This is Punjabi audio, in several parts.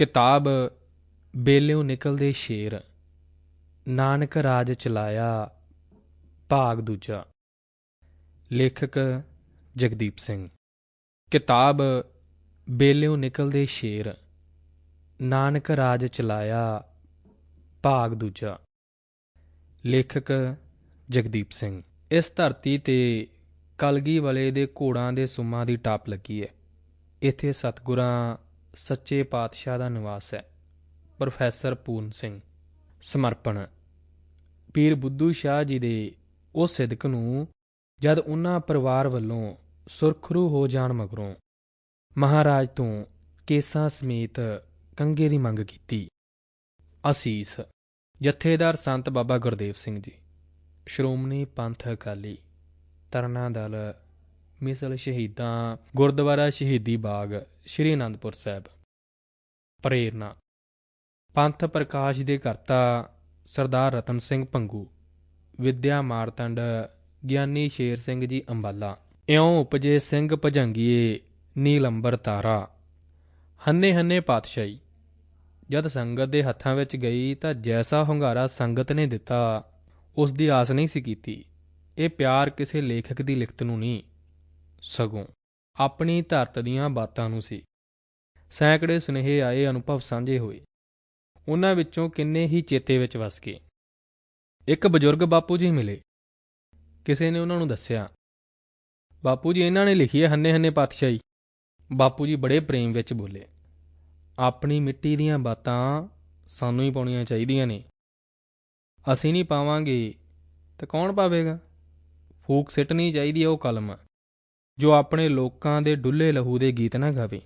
ਕਿਤਾਬ ਬੇਲਿਓ ਨਿਕਲਦੇ ਸ਼ੇਰ, ਨਾਨਕ ਰਾਜ ਚਲਾਇਆ ਭਾਗ ਦੂਜਾ। ਲੇਖਕ ਜਗਦੀਪ ਸਿੰਘ। ਕਿਤਾਬ ਬੇਲਿਓ ਨਿਕਲਦੇ ਸ਼ੇਰ, ਨਾਨਕ ਰਾਜ ਚਲਾਇਆ ਭਾਗ ਦੂਜਾ। ਲੇਖਕ ਜਗਦੀਪ ਸਿੰਘ। ਇਸ ਧਰਤੀ ਤੇ ਕਲਗੀ ਵਾਲੇ ਦੇ ਘੋੜਾਂ ਦੇ ਸੁਮਾਂ ਦੀ ਟਾਪ ਲੱਗੀ ਹੈ। ਇੱਥੇ ਸਤਿਗੁਰਾਂ ਸੱਚੇ ਪਾਤਸ਼ਾਹ ਦਾ ਨਿਵਾਸ ਹੈ। ਪ੍ਰੋਫੈਸਰ ਪੂਰਨ ਸਿੰਘ। ਸਮਰਪਣ। ਪੀਰ ਬੁੱਧੂ ਸ਼ਾਹ ਜੀ ਦੇ ਉਹ ਸਿਦਕ ਨੂੰ ਜਦ ਉਹਨਾਂ ਪਰਿਵਾਰ ਵੱਲੋਂ ਸੁਰਖਰੂ ਹੋ ਜਾਣ ਮਗਰੋਂ ਮਹਾਰਾਜ ਤੋਂ ਕੇਸਾਂ ਸਮੇਤ ਕੰਗੇ ਦੀ ਮੰਗ ਕੀਤੀ। ਅਸੀਸ, ਜਥੇਦਾਰ ਸੰਤ ਬਾਬਾ ਗੁਰਦੇਵ ਸਿੰਘ ਜੀ, ਸ਼੍ਰੋਮਣੀ ਪੰਥ ਅਕਾਲੀ, ਤਰਨਾ ਦਲ ਮਿਸਲ ਸ਼ਹੀਦਾਂ, ਗੁਰਦੁਆਰਾ ਸ਼ਹੀਦੀ ਬਾਗ, ਸ਼੍ਰੀ ਅਨੰਦਪੁਰ ਸਾਹਿਬ। ਪ੍ਰੇਰਨਾ ਪੰਥ ਪ੍ਰਕਾਸ਼ ਦੇ ਕਰਤਾ ਸਰਦਾਰ ਰਤਨ ਸਿੰਘ ਪੰਗੂ। ਵਿਦਿਆ ਮਾਰਤੰਡ ਗਿਆਨੀ ਸ਼ੇਰ ਸਿੰਘ ਜੀ ਅੰਬਾਲਾ। ਇਉਂ ਉਪਜੇ ਸਿੰਘ ਭਜੰਗੀਏ ਨੀਲੰਬਰ ਤਾਰਾ। ਹੰਨੇ ਹੰਨੇ ਪਾਤਸ਼ਾਹੀ। ਜਦ ਸੰਗਤ ਦੇ ਹੱਥਾਂ ਵਿੱਚ ਗਈ ਤਾਂ ਜੈਸਾ ਹੁੰਗਾਰਾ ਸੰਗਤ ਨੇ ਦਿੱਤਾ, ਉਸ ਦੀ ਆਸ ਨਹੀਂ ਸੀ ਕੀਤੀ। ਇਹ ਪਿਆਰ ਕਿਸੇ ਲੇਖਕ ਦੀ ਲਿਖਤ ਨੂੰ ਨਹੀਂ। ਸਗੋਂ ਆਪਣੀ ਧਰਤ ਦੀਆਂ ਬਾਤਾਂ ਨੂੰ ਸੀ। ਸੈਂਕੜੇ ਸੁਨੇਹੇ ਆਏ, ਅਨੁਭਵ ਸਾਂਝੇ ਹੋਏ। ਉਹਨਾਂ ਵਿੱਚੋਂ ਕਿੰਨੇ ਹੀ ਚੇਤੇ ਵਿੱਚ ਵਸ ਗਏ। ਇੱਕ ਬਜ਼ੁਰਗ ਬਾਪੂ ਜੀ ਮਿਲੇ। ਕਿਸੇ ਨੇ ਉਹਨਾਂ ਨੂੰ ਦੱਸਿਆ, ਬਾਪੂ ਜੀ, ਇਹਨਾਂ ਨੇ ਲਿਖੀ ਹੈ ਹੰਨੇ ਹੰਨੇ ਪਾਤਸ਼ਾਹੀ। ਬਾਪੂ ਜੀ ਬੜੇ ਪ੍ਰੇਮ ਵਿੱਚ ਬੋਲੇ, ਆਪਣੀ ਮਿੱਟੀ ਦੀਆਂ ਬਾਤਾਂ ਸਾਨੂੰ ਹੀ ਪਾਉਣੀਆਂ ਚਾਹੀਦੀਆਂ ਨੇ। ਅਸੀਂ ਨਹੀਂ ਪਾਵਾਂਗੇ ਤਾਂ ਕੌਣ ਪਾਵੇਗਾ? ਫੂਕ ਸਿੱਟਣੀ ਚਾਹੀਦੀ ਹੈ ਉਹ ਕਲਮ। ਜੋ ਆਪਣੇ ਲੋਕਾਂ ਦੇ ਡੁੱਲੇ ਲਹੂ ਦੇ ਗੀਤ ਨਾ ਗਾਵੇ,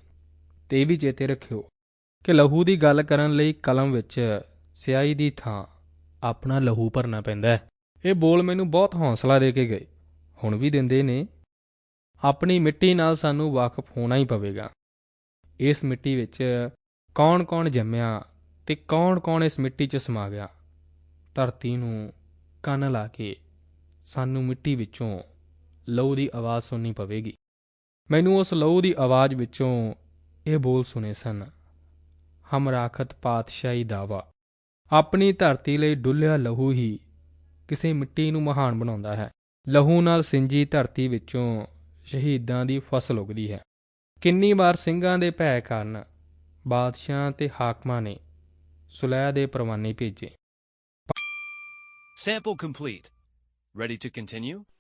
ਤੇ ਇਹ ਵੀ ਚੇਤੇ ਰੱਖਿਓ ਕਿ ਲਹੂ ਦੀ ਗੱਲ ਕਰਨ ਲਈ ਕਲਮ ਵਿੱਚ ਸਿਆਹੀ ਦੀ ਥਾਂ ਆਪਣਾ ਲਹੂ ਭਰਨਾ ਪੈਂਦਾ ਹੈ। ਇਹ ਬੋਲ ਮੈਨੂੰ ਬਹੁਤ ਹੌਸਲਾ ਦੇ ਕੇ ਗਏ। ਹੁਣ ਵੀ ਦਿੰਦੇ ਨੇ, ਆਪਣੀ ਮਿੱਟੀ ਨਾਲ ਸਾਨੂੰ ਵਾਕਫ ਹੋਣਾ ਹੀ ਪਵੇਗਾ। ਇਸ ਮਿੱਟੀ ਵਿੱਚ ਕੌਣ-ਕੌਣ ਜੰਮਿਆ ਤੇ ਕੌਣ-ਕੌਣ ਇਸ ਮਿੱਟੀ 'ਚ ਸਮਾ ਗਿਆ? ਧਰਤੀ ਨੂੰ ਕੰਨ ਲਾ ਕੇ ਸਾਨੂੰ ਮਿੱਟੀ ਵਿੱਚੋਂ ਲਹੂ ਦੀ ਆਵਾਜ਼ ਸੁਣਨੀ ਪਵੇਗੀ। ਮੈਨੂੰ ਉਸ ਲਹੂ ਦੀ ਆਵਾਜ਼ ਵਿੱਚੋਂ ਇਹ ਬੋਲ ਸੁਨੇ ਸਨ ਹਮਰਾਖਤ ਪਾਤਸ਼ਾਹੀ ਦਾਵਾ। ਆਪਣੀ ਧਰਤੀ ਲਈ ਡੁੱਲਿਆ ਲਹੂ ਹੀ ਕਿਸੇ ਮਿੱਟੀ ਨੂੰ ਮਹਾਨ ਬਣਾਉਂਦਾ ਹੈ। ਲਹੂ ਨਾਲ ਸਿੰਜੀ ਧਰਤੀ ਵਿੱਚੋਂ ਸ਼ਹੀਦਾਂ ਦੀ ਫਸਲ ਉਗਦੀ ਹੈ। ਕਿੰਨੀ ਵਾਰ ਸਿੰਘਾਂ ਦੇ ਭੈ ਕਾਰਨ ਬਾਦਸ਼ਾਹ ਤੇ ਹਾਕਮਾਂ ਨੇ ਸੁਲਹਿ ਦੇ ਪਰਵਾਨੇ ਭੇਜੇ। Sample complete. Ready to continue?